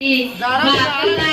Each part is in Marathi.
त्यांना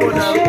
Lord.